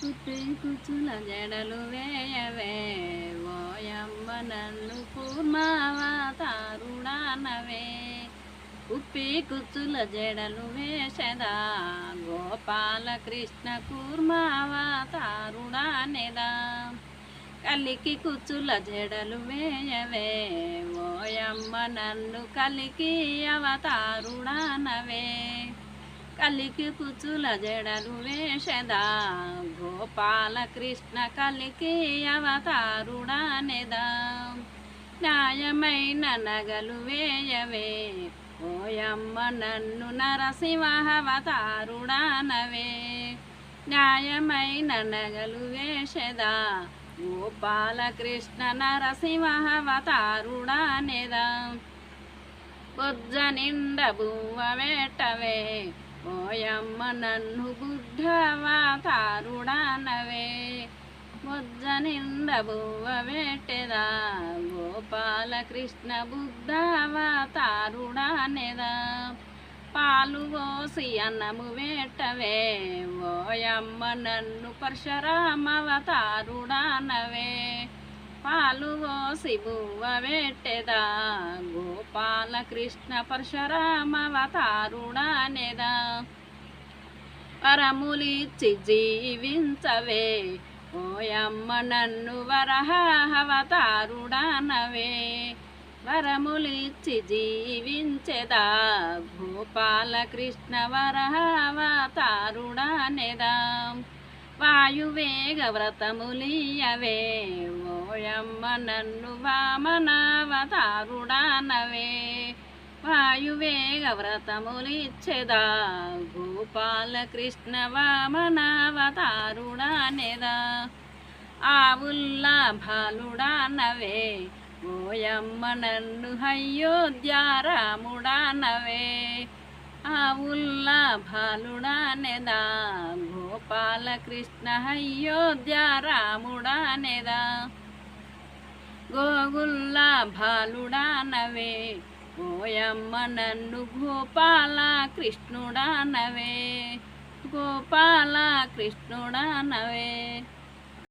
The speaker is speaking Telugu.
కుత్తి కుచ్చుల జడలు వేయవే. ఓయమ్మ నన్ను కూర్మావతారుడానవే ఉప్పి కుచ్చుల జడలు వేషదా. గోపాల కృష్ణ కూర్మావతారుడానేదా కలికి కుచ్చుల జడలు వేయవే. ఓయమ్మ నన్ను కలికి అవతారుడానవే కలికి కూచుల జడలు వేషదా? గోపాల కృష్ణ కలికి అవతారుడానేదా? న్యాయమైన నగలు వేయవే ఓయమ్మ నన్ను నరసింహవతారుడానవే న్యాయమైన నగలు వేషదా? గోపాల కృష్ణ నరసింహవతారుడానేదా బొజ్జ నిండ బువ్వ వేటవే ఓయమ్మ నన్ను బుద్ధవతారుడానవే బొజ్జ నింద బువ్వ వేటెదా? గోపాల కృష్ణ బుద్ధవతారుడానేదా పాలు పోసి అన్నము వేటవే? ఓయమ్మ నన్ను పరశురామవతారుడానవే పాలు పోసి వెట్టెదా పెట్టెదా గోపాల కృష్ణ పరశురామవతారుడానేదా వరములిచ్చి జీవించవే ఓయమ్మ నన్ను వరహావతారుడానవే వరములిచ్చి జీవించెదా? గోపాల కృష్ణ వరహావతారుడానేదా వాయువేగ వ్రతములియవే ఓయమ్మ నన్ను వామనావతారుడానవే. వాయువేగ వ్రతములిచ్చెదా గోపాల వామనావతారుడానేదా. ఆవుల్లా భాలుడానవే ఓయమ్మ నన్ను అయోధ్యారాముడానవే. ఆవుల్లా భాలుడానేదా గోపాల కృష్ణ గోగుల్లా భాలుడానవే ఓయమ్మ నన్ను గోపాల కృష్ణుడానవే గోపాల కృష్ణుడానవే.